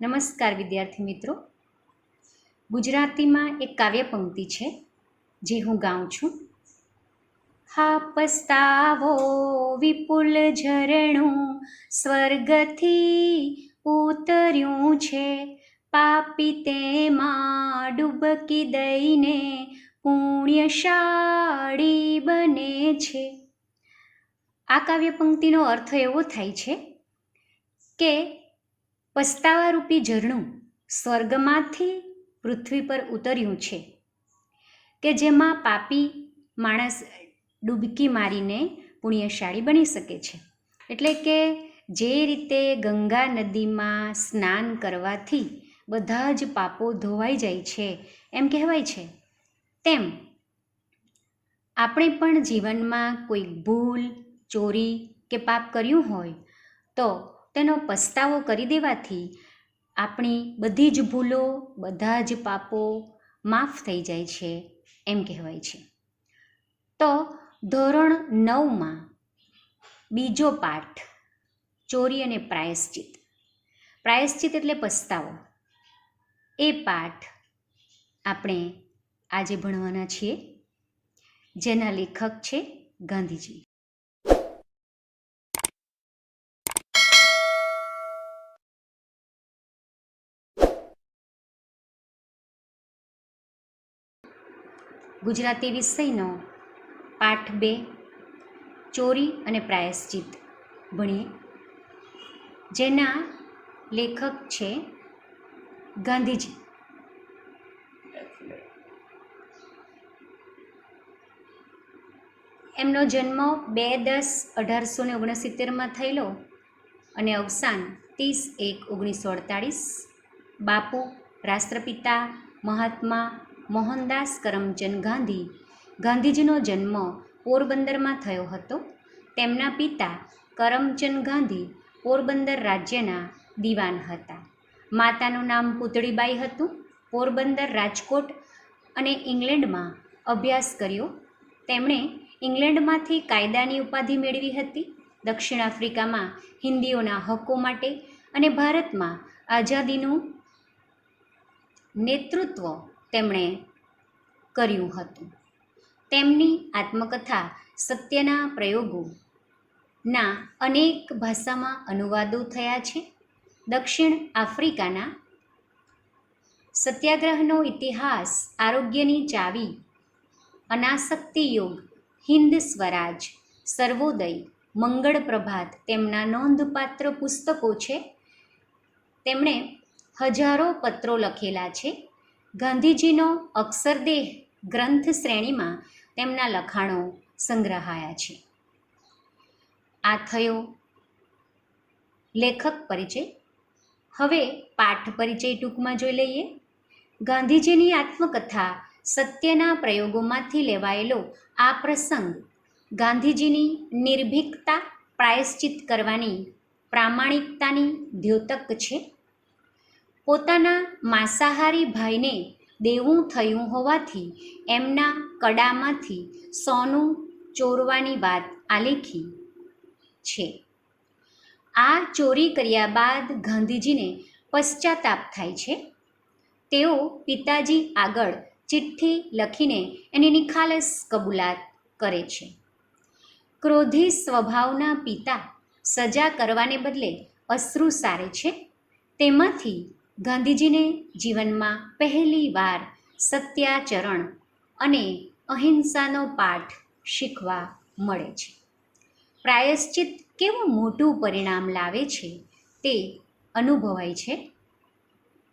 નમસ્કાર વિદ્યાર્થી મિત્રો. ગુજરાતીમાં એક કાવ્ય પંક્તિ છે, જે હું ગાઉં છું. હા પસ્તાવો વિપુલ ઝરણું સ્વર્ગથી ઉતર્યું છે. પાપી તેમાં ડૂબકી દઈને પુણ્યશાળી બને છે. આ કાવ્ય પંક્તિનો અર્થ એવો થાય છે કે પસ્તાવારૂપી ઝરણું સ્વર્ગમાંથી પૃથ્વી પર ઉતર્યું છે કે જેમાં પાપી માણસ ડૂબકી મારીને પુણ્યશાળી બની શકે છે. એટલે કે જે રીતે ગંગા નદીમાં સ્નાન કરવાથી બધા જ પાપો ધોવાઈ જાય છે, એમ કહેવાય છે. તેમ આપણે પણ જીવનમાં કોઈ ભૂલ, ચોરી કે પાપ કર્યું હોય તો તેનો પસ્તાવો કરી દેવાથી આપણી બધી જ ભૂલો, બધા જ પાપો માફ થઈ જાય છે એમ કહેવાય છે. તો ધોરણ નવમાં બીજો પાઠ, ચોરી અને પ્રાયશ્ચિત. પ્રાયશ્ચિત એટલે પસ્તાવો. એ પાઠ આપણે આજે ભણવાના છીએ. જેના લેખક છે ગાંધીજી. ગુજરાતી વિષયનો પાઠ બે, ચોરી અને પ્રાયશ્ચિત. ભણીએ. જેના લેખક છે ગાંધીજી. એમનો જન્મ બે દસ અઢારસો ને ઓગણસિત્તેરમાં થયેલો અને અવસાન ત્રીસ એક ઓગણીસો અડતાળીસ. બાપુ, રાષ્ટ્રપિતા, મહાત્મા મોહનદાસ કરમચંદ ગાંધી. ગાંધીજીનો જન્મ પોરબંદરમાં થયો હતો. તેમના પિતા કરમચંદ ગાંધી પોરબંદર રાજ્યના દિવાન હતા. માતાનું નામ પૂતળીબાઈ હતું. પોરબંદર રાજકોટ અને ઇંગ્લેન્ડમાં અભ્યાસ કર્યો. તેમણે ઇંગ્લેન્ડમાંથી કાયદાની ઉપાધિ મેળવી હતી. દક્ષિણ આફ્રિકામાં હિન્દીઓના હકો માટે અને ભારતમાં આઝાદીનું નેતૃત્વ તેમણે કર્યું હતું. તેમની આત્મકથા સત્યના પ્રયોગોના અનેક ભાષામાં અનુવાદો થયા છે. દક્ષિણ આફ્રિકાના સત્યાગ્રહનો ઇતિહાસ આરોગ્યની ચાવી, અનાસક્તિ યોગ, હિન્દ સ્વરાજ, સર્વોદય, મંગળ પ્રભાત તેમના નોંધપાત્ર પુસ્તકો છે. તેમણે હજારો પત્રો લખેલા છે. ગાંધીજીનો અક્ષરદેહ ગ્રંથ શ્રેણીમાં તેમના લખાણો સંગ્રહાયા છે. આ થયો લેખક પરિચય. હવે પાઠ પરિચય ટૂંકમાં જોઈ લઈએ. ગાંધીજીની આત્મકથા સત્યના પ્રયોગોમાંથી લેવાયેલો આ પ્રસંગ ગાંધીજીની નિર્ભીકતા પ્રાયશ્ચિત કરવાની પ્રામાણિકતાની દ્યોતક છે. પોતાના માંસાહારી ભાઈને દેવું થયું હોવાથી એમના કડામાંથી સોનું ચોરવાની વાત આલેખી છે. આ ચોરી કર્યા બાદ ગાંધીજીને પશ્ચાતાપ થાય છે. તેઓ પિતાજી આગળ ચિઠ્ઠી લખીને એની નિખાલસ કબૂલાત કરે છે. ક્રોધી સ્વભાવના પિતા સજા કરવાને બદલે અશ્રુ સારે છે. તેમાંથી ગાંધીજીને જીવનમાં પહેલી વાર સત્યાચરણ અને અહિંસાનો પાઠ શીખવા મળે છે. પ્રાયશ્ચિત કેવું મોટું પરિણામ લાવે છે તે અનુભવાય છે.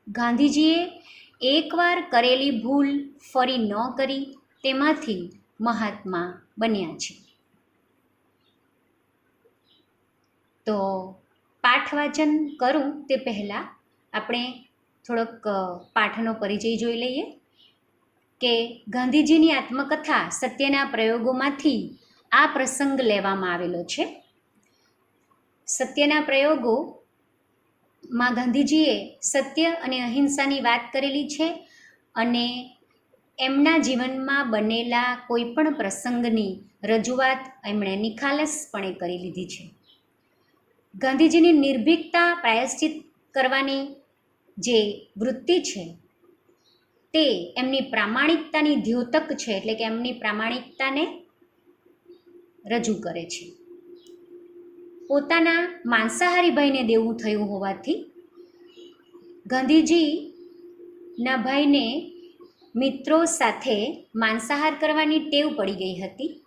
ગાંધીજીએ એકવાર કરેલી ભૂલ ફરી ન કરી તેમાંથી મહાત્મા બન્યા છે. તો પાઠ વાચન કરું તે પહેલાં? આપણે થોડોક પાઠનો પરિચય જોઈ લઈએ કે ગાંધીજીની આત્મકથા સત્યના પ્રયોગોમાંથી આ પ્રસંગ લેવામાં આવેલો છે. સત્યના પ્રયોગોમાં ગાંધીજીએ સત્ય અને અહિંસાની વાત કરેલી છે અને એમના જીવનમાં બનેલા કોઈ પણ પ્રસંગની રજૂઆત એમણે નિખાલસપણે કરી લીધી છે. ગાંધીજીની નિર્ભીકતા પ્રાયશ્ચિત કરવાની જે વૃત્તિ છે, તે એમની પ્રામાણિકતાની દ્યોતક છે, એટલે કે એમની પ્રામાણિકતાને રજૂ કરે છે. પોતાના માંસાહારી ભાઈને દેવું થયું હોવાથી ગાંધીજીના ભાઈને મિત્રો સાથે માંસાહાર કરવાની ટેવ પડી ગઈ હતી.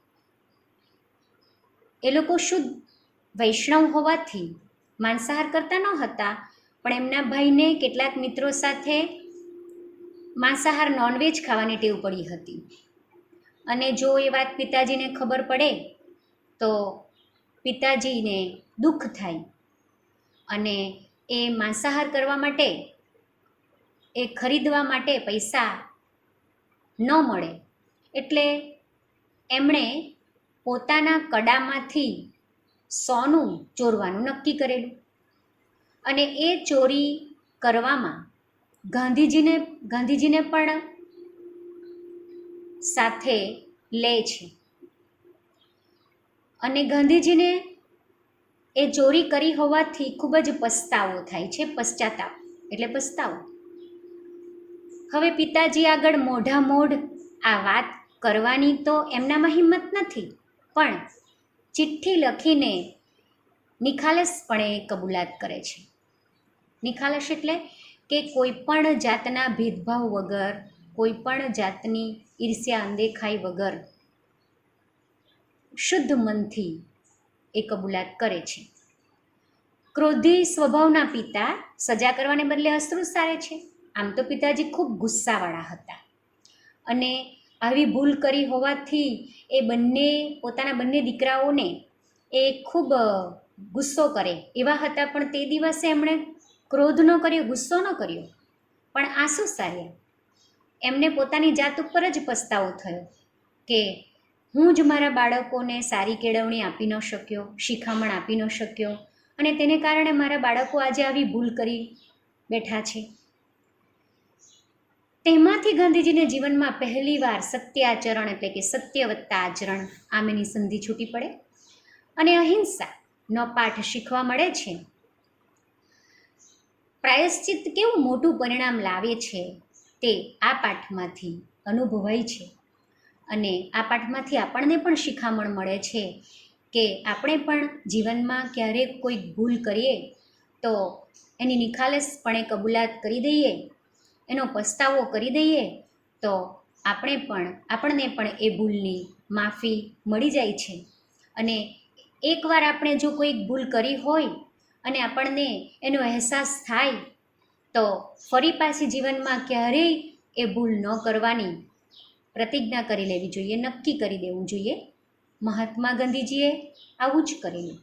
એ લોકો શુદ્ધ વૈષ્ણવ હોવાથી માંસાહાર કરતા ન હતા પણ એમના ભાઈને કેટલાક મિત્રો સાથે માંસાહાર નોનવેજ ખાવાની ટેવ પડી હતી. અને જો એ વાત પિતાજીને ખબર પડે, તો પિતાજીને દુઃખ થાય. અને એ માંસાહાર કરવા માટે, એ ખરીદવા માટે પૈસા ન મળે. એટલે એમણે પોતાના કડામાંથી સોનું ચોરવાનું નક્કી કરેલું. અને એ ચોરી કરવામાં ગાંધીજીને ગાંધીજીને પણ સાથે લે છે. અને ગાંધીજીને એ ચોરી કરી હોવાથી ખૂબ જ પસ્તાવો થાય છે, પશ્ચાતાપ, એટલે પસ્તાવો. હવે પિતાજી આગળ મોઢા મોઢ આ વાત કરવાની તો એમનામાં હિંમત નથી, પણ ચિઠ્ઠી લખીને નિખાલસપણે કબૂલાત કરે છે. નિખાલસ એટલે કે કોઈ પણ જાતના ભેદભાવ વગર, કોઈ પણ જાતની ઈર્ષ્યા અનદેખાઈ વગર શુદ્ધ મનથી એ કબૂલાત કરે છે. ક્રોધી સ્વભાવના પિતા સજા કરવાને બદલે અશ્રુ સારે છે. આમ તો પિતાજી ખૂબ ગુસ્સાવાળા હતા. અને આવી ભૂલ કરી હોવાથી એ બંને, પોતાના બંને દીકરાઓને એ ખૂબ ગુસ્સો કરે એવા હતા પણ તે દિવસે એમણે ક્રોધ ન કર્યો, ગુસ્સો ન કર્યો, પણ આંસુ સાર્યા. એમને પોતાની જાત ઉપર જ પસ્તાવો થયો કે હું જ મારા બાળકોને સારી કેળવણી આપી ન શક્યો, શિખામણ આપી ન શક્યો અને તેને કારણે મારા બાળકો આજે આવી ભૂલ કરી બેઠા છે. તેમાંથી ગાંધીજીને જીવનમાં પહેલીવાર સત્યાચરણ એટલે કે સત્ય વત્તા આચરણ આમેની સંધિ છૂટી પડે અને અહિંસાનો પાઠ શીખવા મળે છે. પ્રાયશ્ચિત કેવું મોટું પરિણામ લાવે છે તે આ પાઠમાંથી અનુભવાય છે. અને આ પાઠમાંથી આપણને પણ શિખામણ મળે છે કે આપણે પણ જીવનમાં ક્યારેક કોઈ ભૂલ કરીએ તો એની નિખાલસપણે કબૂલાત કરી દઈએ, એનો પસ્તાવો કરી દઈએ તો આપણે પણ, આપણને પણ એ ભૂલની માફી મળી જાય છે. અને એકવાર આપણે જો કોઈક ભૂલ કરી હોય અને આપણને એનો અહેસાસ થાય, તો ફરી પાછી જીવનમાં ક્યારેય એ ભૂલ ન કરવાની પ્રતિજ્ઞા કરી લેવી જોઈએ, નક્કી કરી દેવું જોઈએ. મહાત્મા ગાંધીજીએ આવું જ કરેલું.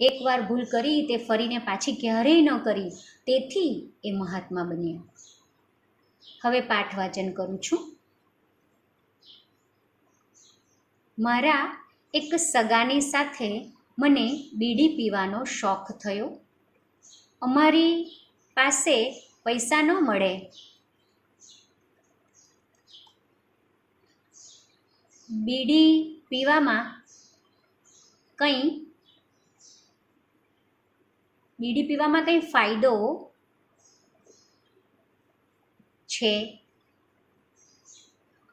એકવાર ભૂલ કરી તે ફરીને પાછી ક્યારેય ન કરી, તેથી એ મહાત્મા બન્યા. હવે પાઠ વાચન કરું છું. મારા એક સગાની સાથે મને બીડી પીવાનો શોખ થયો. અમારી પાસે પૈસા ન મળે. બીડી પીવામાં કંઈ બીડી પીવામાં કંઈ ફાયદો છે?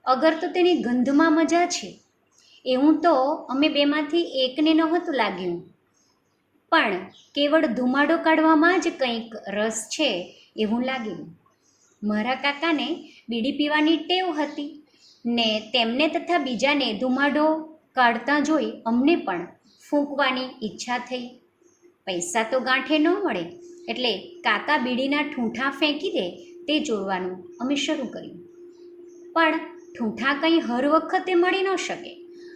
અગર તો તેની ગંધમાં મજા છે. એવું તો અમે બેમાંથી એકને નહોતું લાગ્યું. પણ કેવળ ધુમાડો કાઢવામાં જ કંઈક રસ છે એવું લાગ્યું. મારા કાકાને બીડી પીવાની ટેવ હતી ને તેમને તથા બીજાને ધુમાડો કાઢતા જોઈ અમને પણ ફૂંકવાની ઈચ્છા થઈ. પૈસા તો ગાંઠે ન મળે, એટલે કાકા બીડીના ઠૂંઠા ફેંકી દે તે જોડવાનું અમે શરૂ કર્યું. પણ ઠૂંઠા કંઈ હર વખતે મળી ન શકે.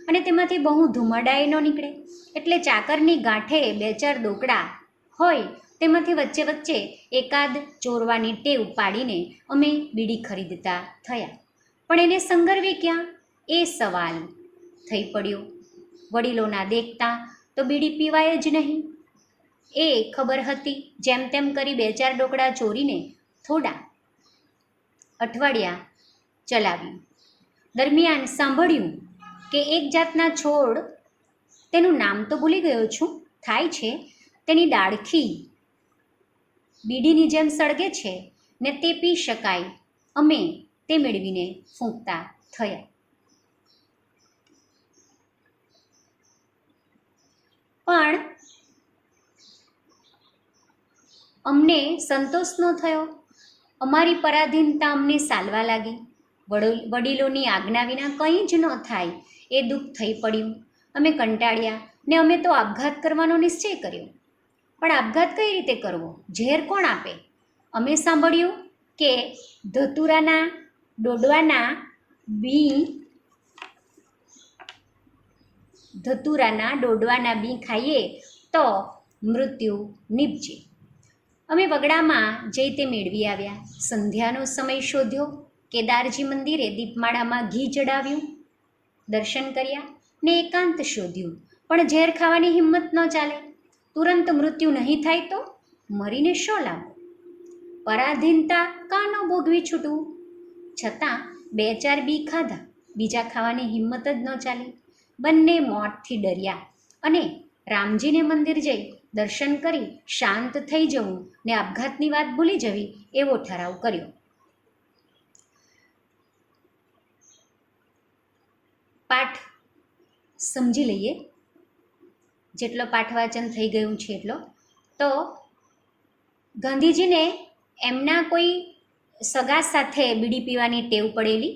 અને તેમાંથી બહુ ધુમાડાએ ન નીકળે. એટલે ચાકરની ગાંઠે બે ચાર દોકડા હોય, તેમાંથી વચ્ચે વચ્ચે એકાદ ચોરવાની ટેવ પાડીને અમે બીડી ખરીદતા થયા. પણ એને સંગરવી ક્યાં? એ સવાલ થઈ પડ્યો. વડીલોના દેખતા તો બીડી પીવાય જ નહીં. એ ખબર હતી, જેમ તેમ કરી બે ચાર ડોકડા ચોરીને થોડા અઠવાડિયા ચલાવ્યું. દરમિયાન સાંભળ્યું કે એક જાતના છોડ, તેનું નામ તો ભૂલી ગયો છું, થાય છે, તેની ડાળખી બીડીની જેમ સળગે છે ને તે પી શકાય, અમે તે મેળવીને ફૂંકતા થયા. પણ અમને સંતોષ ન થયો. અમારી પરાધીનતા અમને સાલવા લાગી. વડો- વડીલોની આજ્ઞા વિના કંઈ જ ન થાય એ દુઃખ થઈ પડ્યું. અમે કંટાળ્યા ને અમે તો આપઘાત કરવાનો નિશ્ચય કર્યો. પણ આપઘાત કઈ રીતે કરવો? ઝેર કોણ આપે? અમે સાંભળ્યું કે ધતુરાના ડોડવાના બી ધતુરાના ડોડવાના બી ખાઈએ તો મૃત્યુ નીપજે. અમે વગડામાં જઈ તે મેળવી આવ્યા. સંધ્યાનો સમય શોધ્યો. કેદારજી મંદિરે દીપમાળામાં ઘી ચડાવ્યું. દર્શન કર્યા ને એકાંત શોધ્યું. પણ ઝેર ખાવાની હિંમત ન ચાલે. તુરંત મૃત્યુ નહીં થાય તો મરીને શો લાવો પરાધીનતા કાનો ભોગવી છૂટવું? છતાં બે ચાર બી ખાધા. બીજા ખાવાની હિંમત જ ન ચાલી. બંને મોતથી ડર્યા અને રામજીને મંદિર જઈ દર્શન કરી શાંત થઈ જવું ને આપઘાતની વાત ભૂલી જવી એવો ઠરાવ કર્યો. પાઠ સમજી લઈએ. જેટલો પાઠ વાંચન થઈ ગયું છે એટલો. તો ગાંધીજીને એમના કોઈ સગા સાથે બીડી પીવાની ટેવ પડેલી.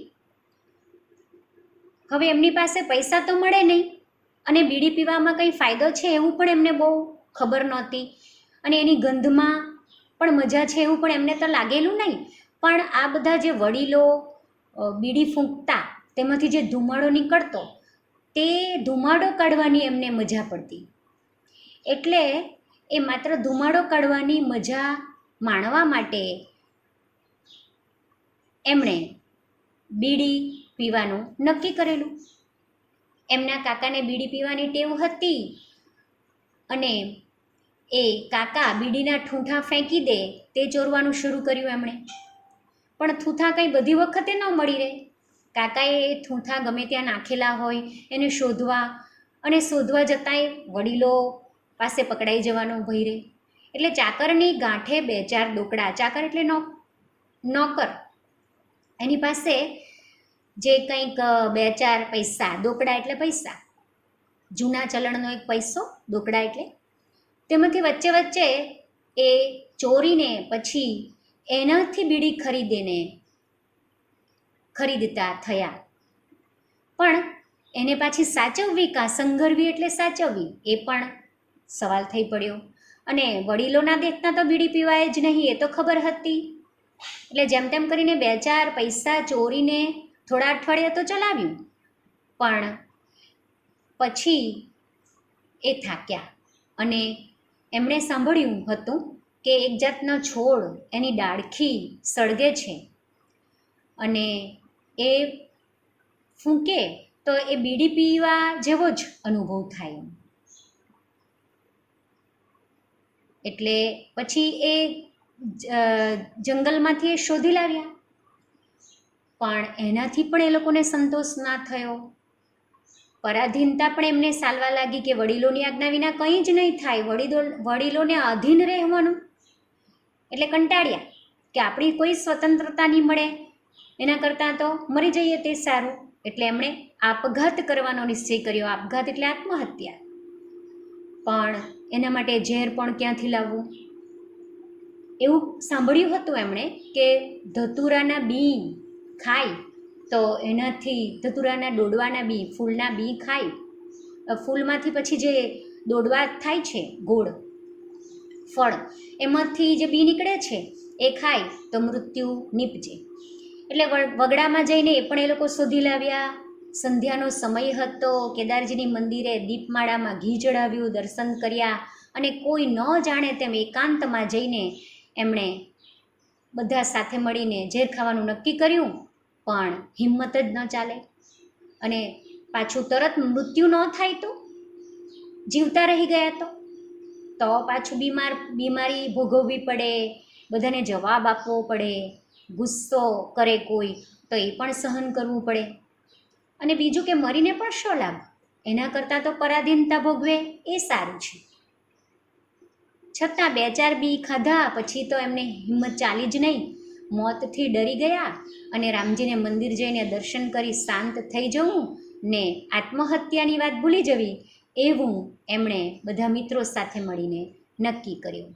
હવે એમની પાસે પૈસા તો મળે નહીં અને બીડી પીવામાં કંઈ ફાયદો છે એવું પણ એમને બહુ ખબર નહોતી. અને એની ગંધમાં પણ મજા છે એવું પણ એમને તો લાગેલું નહીં. પણ આ બધા જે વડીલો બીડી ફૂંકતા તેમાંથી જે ધુમાડો નીકળતો, તે ધુમાડો કાઢવાની એમને મજા પડતી. એટલે એ માત્ર ધુમાડો કાઢવાની મજા માણવા માટે એમણે બીડી પીવાનું નક્કી કરેલું. એમના કાકાને બીડી પીવાની ટેવ હતી અને એ કાકા બીડીના ઠૂંઠા ફેંકી દે તે ચોરવાનું શરૂ કર્યું એમણે. પણ થૂથા કંઈ બધી વખતે ન મળી રહે. કાકાએ એ થૂંથા ગમે ત્યાં નાખેલા હોય એને શોધવા અને શોધવા જતાંય વડીલો પાસે પકડાઈ જવાનો ભય રહે એટલે ચાકરની ગાંઠે બે ચાર દોકડા, ચાકર એટલે નો નોકર. એની પાસે જે કંઈક, બે ચાર પૈસા, દોકડા એટલે પૈસા. જૂના ચલણનો એક પૈસો, દોકડા એટલે. તેમાંથી વચ્ચે વચ્ચે એ ચોરીને પછી એનાથી બીડી ખરીદીને ખરીદતા થયા. પણ એને પાછી સાચવવી કાં સંઘરવી એટલે સાચવવી એ પણ સવાલ થઈ પડ્યો. અને વડીલોના દેખતા તો બીડી પીવાય જ નહીં, એ તો ખબર હતી. એટલે જેમ તેમ કરીને બે ચાર પૈસા ચોરીને થોડા અઠવાડિયા તો ચલાવ્યું. પણ પછી એ થાક્યા. અને એમણે સાંભળ્યું હતું કે એક જાતનો છોડ એની ડાળખી સળગે છે. અને એ ફૂંકે તો એ બીડી પીવા જેવો જ અનુભવ થાય એટલે પછી એ જંગલમાંથી એ શોધી લાવ્યા. પણ એનાથી પણ એ લોકોને સંતોષ ના થયો. પરાધીનતા પણ એમને સાલવા લાગી કે વડીલોની આજ્ઞા વિના કંઈ જ નહીં થાય. વડીલો, વડીલોને અધીન રહેવાનું. એટલે કંટાળ્યા કે આપણી કોઈ સ્વતંત્રતા નહીં મળે. એના કરતાં તો મરી જઈએ તે સારું. એટલે એમણે આપઘાત કરવાનો નિશ્ચય કર્યો. આપઘાત એટલે આત્મહત્યા. પણ એના માટે ઝેર પણ ક્યાંથી લાવવું? એવું સાંભળ્યું હતું એમણે કે ધતુરાના બી ખાય તો એનાથી ધતુરાના ડોડવાના બી, ફૂલના બી ખાય. ફૂલમાંથી પછી જે દોડવા થાય છે, ગોળ, ફળ, એમાંથી જે બી નીકળે છે, એ ખાય તો મૃત્યુ નીપજે. એટલે વગડામાં જઈને એ પણ એ લોકો શોધી લાવ્યા. સંધ્યાનો સમય હતો. કેદારજીની મંદિરે દીપમાળામાં ઘી ચડાવ્યું દર્શન કર્યા અને કોઈ ન જાણે તેમ એકાંતમાં જઈને એમણે બધા સાથે મળીને ઝેર ખાવાનું નક્કી કર્યું, પણ હિંમત જ ન ચાલે. અને પાછું તરત મૃત્યુ ન થાય તો? જીવતા રહી ગયા તો? તો પાછું બીમાર, બીમારી ભોગવવી પડે. બધાને જવાબ આપવો પડે. ગુસ્સો કરે કોઈ, તો એ પણ સહન કરવું પડે. અને બીજું કે મરીને પણ શો લાભ? એના કરતાં તો પરાધીનતા ભોગવે એ સારું છે. છતાં બે ચાર બી ખાધા પછી તો એમને હિંમત ચાલી જ નહીં. મોતથી ડરી ગયા અને રામજીને મંદિર જઈને દર્શન કરી શાંત થઈ જવું ને આત્મહત્યાની વાત ભૂલી જવી, એવું એમણે બધા મિત્રો સાથે મળીને નક્કી કર્યું.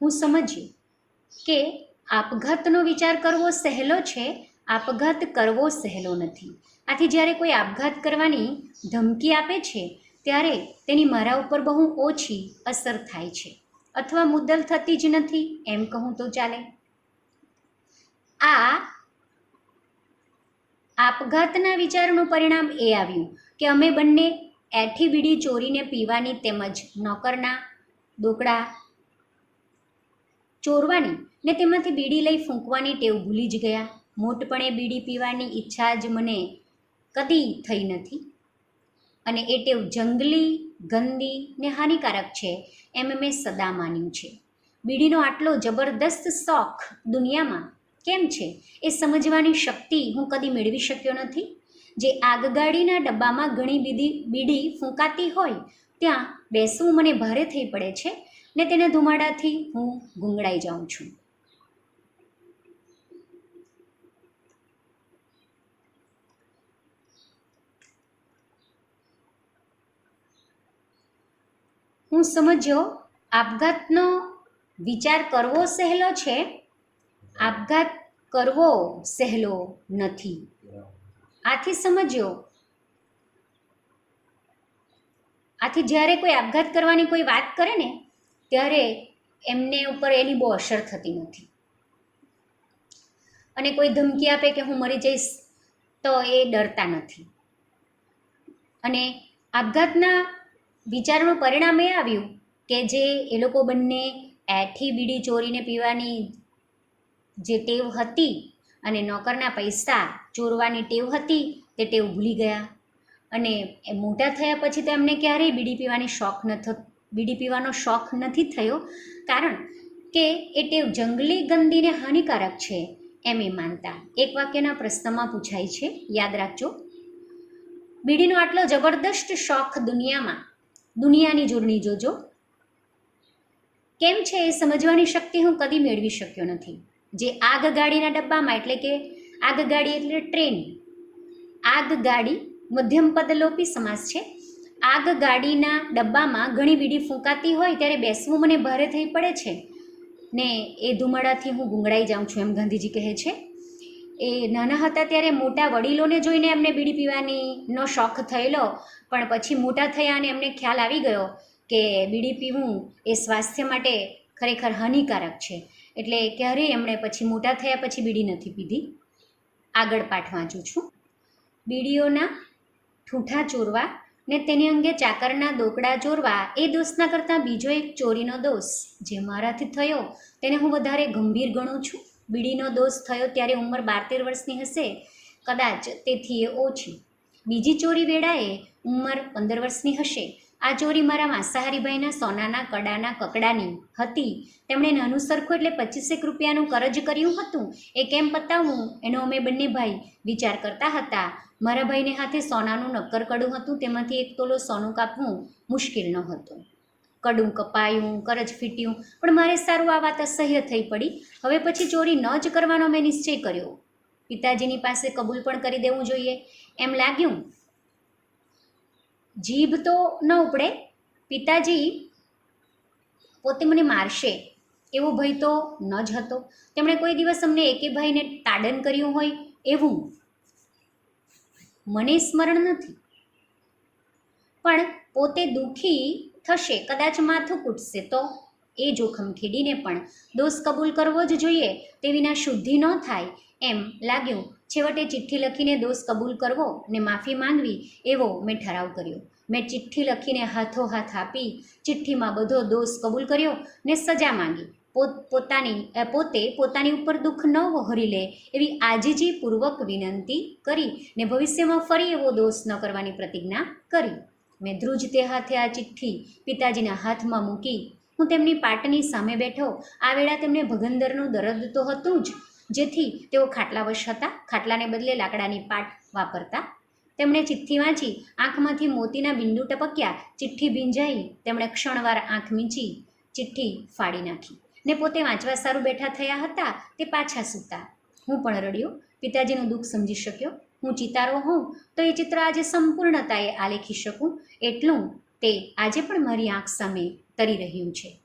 હું સમજ્યું કે આપઘાતનો વિચાર કરવો સહેલો છે, આપઘાત કરવો સહેલો નથી. આથી જ્યારે કોઈ આપઘાત કરવાની ધમકી આપે છે, ત્યારે તેની મારા ઉપર બહુ ઓછી અસર થાય છે. અથવા મુદ્દલ થતી જ નથી, એમ કહું તો ચાલે. આ આપઘાતના વિચારનું પરિણામ એ આવ્યું કે અમે બંને એઠી બીડી ચોરીને પીવાની તેમજ નોકરના, દોકડા ચોરવાની ને તેમાંથી બીડી લઈ ફૂંકવાની ટેવ ભૂલી જ ગયા. મોટપણે બીડી પીવાની ઈચ્છા જ મને કદી થઈ નથી. અને એ ટેવ જંગલી, ગંદી ને હાનિકારક છે એમ મેં સદા માન્યું છે. બીડીનો આટલો જબરદસ્ત શોખ દુનિયામાં કેમ છે એ સમજવાની શક્તિ હું કદી મેળવી શક્યો નથી. જે આગગાડીના ડબ્બામાં ઘણી બીડી બીડી ફૂંકાતી હોય, ત્યાં બેસવું મને ભારે થઈ પડે છે ને તેના ધુમાડાથી હું ગુંગળાઈ જાઉં છું. હું સમજ્યો? આપઘાતનો વિચાર કરવો સહેલો છે? આપઘાત કરવો સહેલો નથી. આથી સમજ્યો? આથી જ્યારે કોઈ આપઘાત કરવાની કોઈ વાત કરે ને ત્યારે એમને ઉપર એની બહુ અસર થતી નથી. અને કોઈ ધમકી આપે કે હું મરી જઈશ, તો એ ડરતા નથી. અને આપઘાતના વિચારનું પરિણામ એ આવ્યું કે જે એ લોકો બંને એઠી બીડી ચોરીને પીવાની જે ટેવ હતી અને નોકરના પૈસા ચોરવાની ટેવ હતી, તે ટેવ ભૂલી ગયા. અને મોટા થયા પછી તો એમને ક્યારેય બીડી પીવાની શોખ ન થ બીડી પીવાનો શોખ નથી થયો, કારણ કે એ ટેવ જંગલી ગંદીને હાનિકારક છે એમ એ માનતા. એક વાક્યના પ્રશ્નમાં પૂછાય છે, યાદ રાખજો. બીડીનો આટલો જબરદસ્ત શોખ દુનિયામાં, દુનિયાની જોડણી જોજો. કેમ છે એ સમજવાની શક્તિ હું કદી મેળવી શક્યો નથી. જે આગગાડીના ડબ્બામાં, એટલે કે આગગાડી એટલે ટ્રેન. આગ ગાડી મધ્યમ પદલોપી સમાસ છે આગગાડીના ડબ્બામાં ઘણી બીડી ફૂંકાતી હોય ત્યારે બેસવું મને ભારે થઈ પડે છે. ને એ ધુમાડાથી હું ગુંગળાઈ જાઉં છું એમ ગાંધીજી કહે છે. એ નાના હતા ત્યારે મોટા વડીલોને જોઈને એમને બીડી પીવાનીનો શોખ થયેલો, પણ પછી મોટા થયા અને એમને ખ્યાલ આવી ગયો કે બીડી પીવું એ સ્વાસ્થ્ય માટે ખરેખર હાનિકારક છે. એટલે ક્યારેય એમણે પછી મોટા થયા પછી બીડી નથી પીધી? આગળ પાઠ વાંચું છું. બીડીઓના ઠૂઠા ચોરવા ને તેની અંગે ચાકરના દોકડા ચોરવા એ દોષના કરતાં બીજો એક ચોરીનો દોષ જે મારાથી થયો તેને હું વધારે ગંભીર ગણું છું. બીડીનો દોષ થયો ત્યારે ઉંમર બાર તેર વર્ષની હશે. કદાચ તેથી એ ઓછી. બીજી ચોરી વેળાએ ઉંમર પંદર વર્ષની હશે. આ ચોરી મારા માંસાહારીભાઈના સોનાના, કડાના, કકડાની હતી. તેમણે નાનું સરખું એટલે પચીસેક રૂપિયાનું કરજ કર્યું હતું. એ કેમ પતાવવું એનો અમે બંને ભાઈ વિચાર કરતા હતા. મારા ભાઈને હાથે સોનાનું નક્કર કડું હતું. તેમાંથી એક તોલો સોનું કાપવું મુશ્કેલ ન હતું કડું કપાયું, કરજ ફીટ્યું, પણ મારે સારું આ વાત અસહ્ય થઈ પડી. હવે પછી ચોરી ન જ કરવાનો મેં નિશ્ચય કર્યો. પિતાજીની પાસે કબૂલ પણ કરી દેવું જોઈએ. એમ લાગ્યું જીભ તો ન ઉપડે, પિતાજી પોતે મને મારશે એવો ભય તો ન જ હતો. તેમણે કોઈ દિવસ અમને એકે ભાઈને તાડન કર્યું હોય એવું મને સ્મરણ નથી. પણ પોતે દુઃખી થશે, કદાચ માથું કૂટશે તો એ જોખમ ખેડીને પણ દોષ કબૂલ કરવો જ જોઈએ તે વિના શુદ્ધિ ન થાય એમ લાગ્યું. છેવટે ચિઠ્ઠી લખીને દોષ કબૂલ કરવો ને માફી માંગવી એવો મેં ઠરાવ કર્યો. મેં ચિઠ્ઠી લખીને હાથો હાથ આપી ચિઠ્ઠીમાં બધો દોષ કબૂલ કર્યો ને સજા માંગી. પોત, પોતાની પોતે પોતાની ઉપર દુઃખ ન વહોરી લે એવી આજીજીપૂર્વક વિનંતી કરી ને ભવિષ્યમાં ફરી એવો દોષ ન કરવાની પ્રતિજ્ઞા કરી. મેં ધ્રુજ તે હાથે આ ચિઠ્ઠી પિતાજીના હાથમાં મૂકી. હું તેમની પાટની સામે બેઠો. આ વેળા તેમને ભગંદરનું દરદ તો હતું જ જેથી તેઓ ખાટલાવશ હતા. ખાટલાને બદલે લાકડાની પાટ વાપરતા. તેમણે ચિઠ્ઠી વાંચી. આંખમાંથી મોતીના બિંદુ ટપક્યા. ચિઠ્ઠી ભીંજાઈ. તેમણે ક્ષણવાર આંખ મીંચી. ચિઠ્ઠી ફાડી નાખી. ને પોતે વાંચવા સારું બેઠા થયા હતા. તે પાછા સૂતા. હું પણ રડ્યો. પિતાજીનું દુઃખ સમજી શક્યો. હું ચિતારો હોઉં તો એ ચિત્ર આજે સંપૂર્ણતાએ આલેખી શકું. એટલું તે આજે પણ મારી આંખ સામે તરી રહ્યું છે.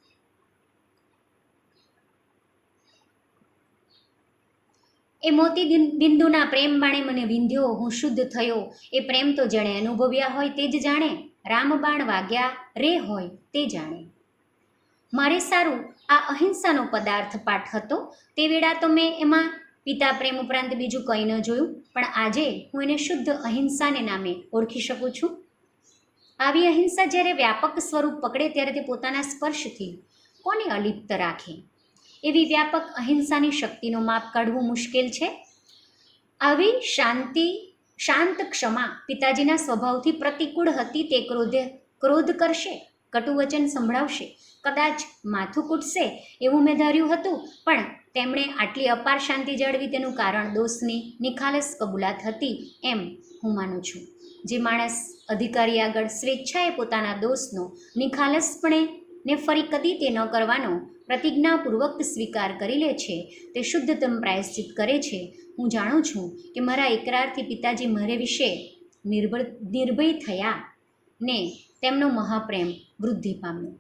એ મોતી દિન- બિંદુના પ્રેમ બાણે મને વિંધ્યો, હું શુદ્ધ થયો. એ પ્રેમ તો જેણે અનુભવ્યા હોય તે જ જાણે. રામબાણ વાગ્યા, રે હોય તે જાણે. મારે સારું આ અહિંસાનો પદાર્થ પાઠ હતો. તે વેળા તો મેં એમાં પિતા પ્રેમ ઉપરાંત બીજું કંઈ ન જોયું. પણ આજે હું એને શુદ્ધ અહિંસાને નામે ઓળખી શકું છું. આવી અહિંસા જ્યારે વ્યાપક સ્વરૂપ પકડે ત્યારે તે પોતાના સ્પર્શથી કોને અલિપ્ત રાખે? એવી વ્યાપક અહિંસાની શક્તિનું માપ કાઢવું મુશ્કેલ છે. આવી શાંતિ, શાંત ક્ષમા પિતાજીના સ્વભાવથી પ્રતિકૂળ હતી તે ક્રોધે, ક્રોધ કરશે, કટુવચન સંભળાવશે, કદાચ માથું કૂટશે એવું મેં ધાર્યું હતું, પણ તેમણે આટલી અપાર શાંતિ જાળવી તેનું કારણ દોષની નિખાલસ કબૂલાત હતી એમ હું માનું છું. જે માણસ અધિકારી આગળ સ્વેચ્છાએ પોતાના દોષનો નિખાલસપણે ને ફરી કદી તે ન કરવાનો પ્રતિજ્ઞાપૂર્વક સ્વીકાર કરી લે છે. તે શુદ્ધતમ પ્રાયશ્ચિત કરે છે. હું જાણું છું કે મારા એકરારથી પિતાજી મારે વિશે નિર્ભય નિર્ભય થયા ને તેમનો મહાપ્રેમ વૃદ્ધિ પામ્યો.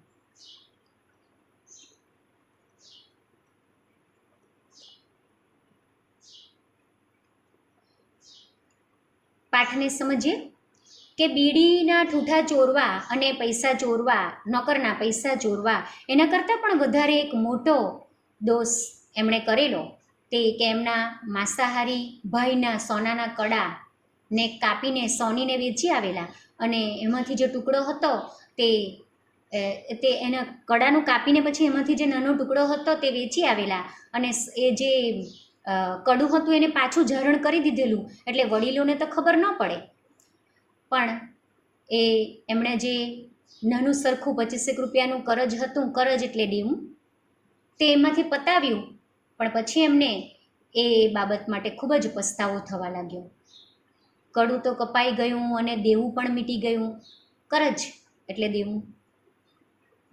પાઠને સમજીએ? કે બીડીના ઠૂઠા ચોરવા અને પૈસા ચોરવા, નોકરના પૈસા ચોરવા, એના કરતાં પણ વધારે એક મોટો દોષ એમણે કરેલો તે કે એમના માંસાહારી ભાઈના સોનાના કડા ને કાપીને સોનીને વેચી આવેલા. અને એમાંથી જે ટુકડો હતો તે તે એના કડાનું કાપીને પછી એમાંથી જે નાનો ટુકડો હતો તે વેચી આવેલા. અને એ જે કડું હતું એને પાછું ઝરણ કરી દીધેલું. એટલે વડીલોને તો ખબર ન પડે. પણ એ એમણે જે નાનું સરખું પચીસેક રૂપિયાનું કરજ હતું, કરજ એટલે દેવું તે એમાંથી પતાવ્યું. પણ પછી એમને એ બાબત માટે ખૂબ જ પસ્તાવો થવા લાગ્યો. કડું તો કપાઈ ગયું અને દેવું પણ મીટી ગયું. કરજ એટલે દેવું.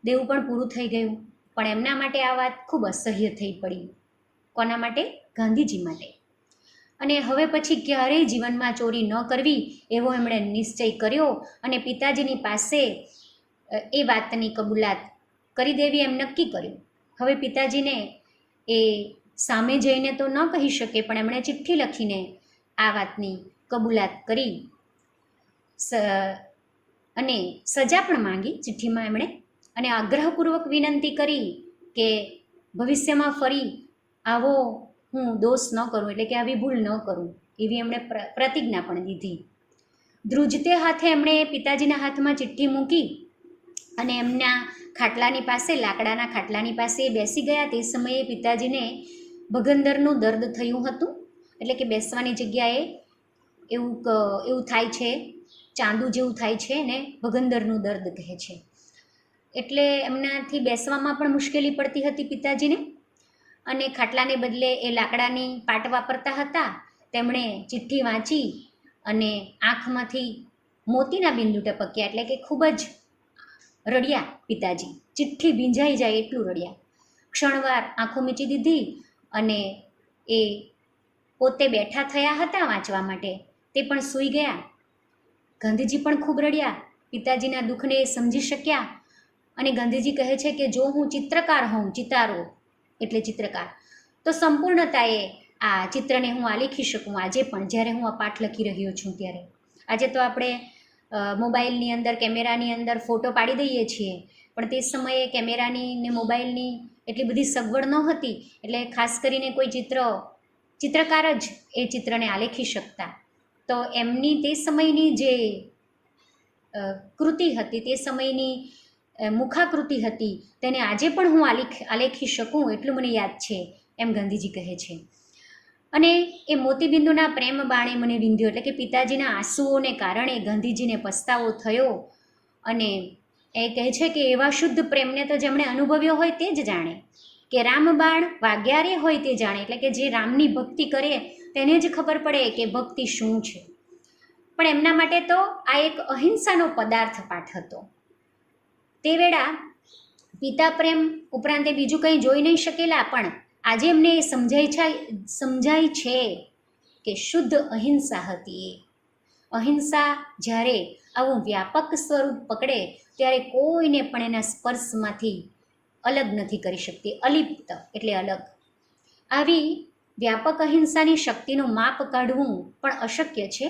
દેવું પણ પૂરું થઈ ગયું. પણ એમના માટે આ વાત ખૂબ અસહ્ય થઈ પડી. કોના માટે? ગાંધીજી માટે. અને હવે પછી ક્યારેય જીવનમાં ચોરી ન કરવી એવો એમણે નિશ્ચય કર્યો અને પિતાજીની પાસે એ વાતની કબૂલાત કરી દેવી એમ નક્કી કર્યું. હવે પિતાજીને એ સામે જઈને તો ન કહી શકે, પણ એમણે ચિઠ્ઠી લખીને આ વાતની કબૂલાત કરી. અને સજા પણ માંગી ચિઠ્ઠીમાં એમણે અને આગ્રહપૂર્વક વિનંતી કરી કે ભવિષ્યમાં ફરી આવો હું દોષ ન કરું, એટલે કે આવી ભૂલ ન કરું, એવી એમણે પ્ર- પ્રતિજ્ઞા પણ દીધી. ધ્રુજતે હાથે એમણે પિતાજીના હાથમાં ચિઠ્ઠી મૂકી અને એમના ખાટલાની પાસે, લાકડાના ખાટલાની પાસે બેસી ગયા. તે સમયે પિતાજીને ભગંદરનું દર્દ થયું હતું, એટલે કે બેસવાની જગ્યાએ એવું એવું થાય છે, ચાંદુ જેવું થાય છે ને ભગંદરનું દર્દ કહે છે. એટલે એમનાથી બેસવામાં પણ મુશ્કેલી પડતી હતી પિતાજીને. અને ખાટલાને બદલે એ લાકડાની પાટ વાપરતા હતા. તેમણે ચિઠ્ઠી વાંચી અને આંખમાંથી મોતીના બિંદુ ટપક્યા એટલે કે ખૂબ જ રડ્યા પિતાજી. ચિઠ્ઠી ભીંજાઈ જાય એટલું રડ્યા. ક્ષણવાર આંખો મીચી દીધી અને એ પોતે બેઠા થયા હતા વાંચવા માટે. તે પણ સૂઈ ગયા. ગાંધીજી પણ ખૂબ રડ્યા. પિતાજીના દુઃખને એ સમજી શક્યા. અને ગાંધીજી કહે છે કે જો હું ચિત્રકાર હોઉં, ચિતારો એટલે ચિત્રકાર. તો સંપૂર્ણતાએ આ ચિત્રને હું આલેખી શકું આજે પણ, જ્યારે હું આ પાઠ લખી રહ્યો છું ત્યારે. આજે તો આપણે મોબાઈલની અંદર, કેમેરાની અંદર ફોટો પાડી દઈએ છીએ, પણ તે સમયે કેમેરાની ને મોબાઈલની એટલી બધી સગવડ ન હતી, એટલે ખાસ કરીને કોઈ ચિત્ર, ચિત્રકાર જ એ ચિત્રને આલેખી શકતા. તો એમની તે સમયની જે કૃતિ હતી, તે સમયની મુખાકૃતિ હતી. તેને આજે પણ હું આલેખ, આલેખી શકું એટલું મને યાદ છે, એમ ગાંધીજી કહે છે. અને એ મોતીબિંદુના પ્રેમ બાણે મને વિંધ્યો, એટલે કે પિતાજીના આંસુઓને કારણે ગાંધીજીને પસ્તાવો થયો. અને એ કહે છે કે એવા શુદ્ધ પ્રેમને તો જેમણે અનુભવ્યો હોય તે જ જાણે. કે રામબાણ વાગ્યારે હોય તે જાણે, એટલે કે જે રામની ભક્તિ કરે તેને જ ખબર પડે કે ભક્તિ શું છે. પણ એમના માટે તો આ એક અહિંસાનો પદાર્થ પાઠ હતો. તે વેળા પિતા પ્રેમ ઉપરાંત એ બીજું કંઈ જોઈ નહીં શકેલા, પણ આજે એમને એ સમજાય છે સમજાય છે કે શુદ્ધ અહિંસા હતી એ. અહિંસા જ્યારે આવું વ્યાપક સ્વરૂપ પકડે, ત્યારે કોઈને પણ એના સ્પર્શમાંથી અલગ નથી કરી શકતી, અલિપ્ત એટલે અલગ. આવી વ્યાપક અહિંસાની શક્તિનું માપ કાઢવું પણ અશક્ય છે.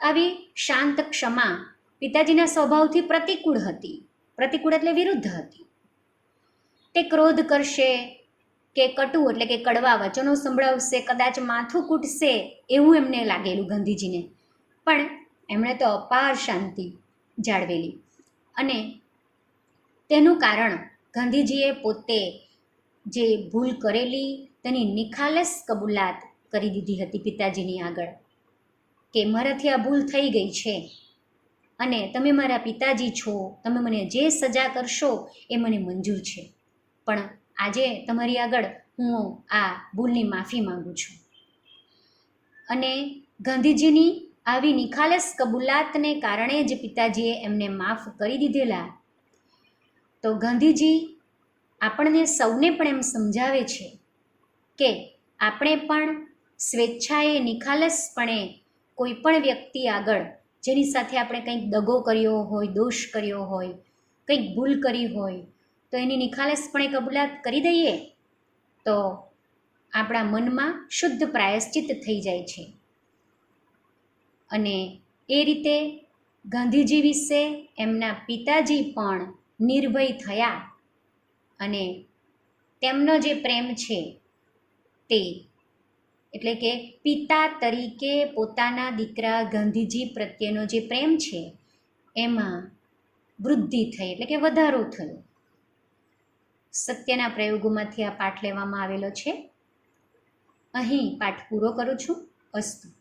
આવી શાંત ક્ષમા પિતાજીના સ્વભાવથી પ્રતિકૂળ હતી. પ્રતિકૂળ એટલે વિરુદ્ધ હતી. તે ક્રોધ કરશે કે કટુ એટલે કે કડવા વચનો સંભળાવશે, કદાચ માથું કૂટશે એવું એમને લાગેલું ગાંધીજીને. પણ એમણે તો અપાર શાંતિ જાળવેલી. અને તેનું કારણ ગાંધીજીએ પોતે જે ભૂલ કરેલી તેની નિખાલસ કબૂલાત કરી દીધી હતી પિતાજીની આગળ, કે મારાથી આ ભૂલ થઈ ગઈ છે. અને તમે મારા પિતાજી છો, તમે મને જે સજા કરશો એ મને મંજૂર છે. પણ આજે તમારી આગળ હું આ ભૂલની માફી માગું છું. અને ગાંધીજીની આવી નિખાલસ કબૂલાતને કારણે જ પિતાજીએ એમને માફ કરી દીધેલા. તો ગાંધીજી આપણને સૌને પણ એમ સમજાવે છે કે આપણે પણ સ્વેચ્છાએ નિખાલસપણે કોઈ પણ વ્યક્તિ આગળ જેની સાથે આપણે કંઈક દગો કર્યો હોય, દોષ કર્યો હોય, કંઈક ભૂલ કરી હોય, તો એની નિખાલસપણે કબૂલાત કરી દઈએ, તો આપણા મનમાં શુદ્ધ પ્રાયશ્ચિત થઈ જાય છે. અને એ રીતે ગાંધીજી વિશે એમના પિતાજી પણ નિર્ભય થયા અને તેમનો જે પ્રેમ છે તે એટલે કે પિતા તરીકે પોતાના દીકરા ગાંધીજી પ્રત્યેનો જે પ્રેમ છે, એમાં વૃદ્ધિ થઈ એટલે કે વધારો થયો. સત્યના પ્રયોગોમાંથી આ પાઠ લેવામાં આવેલો છે. અહીં પાઠ પૂરો કરું છું. અસ્તુ.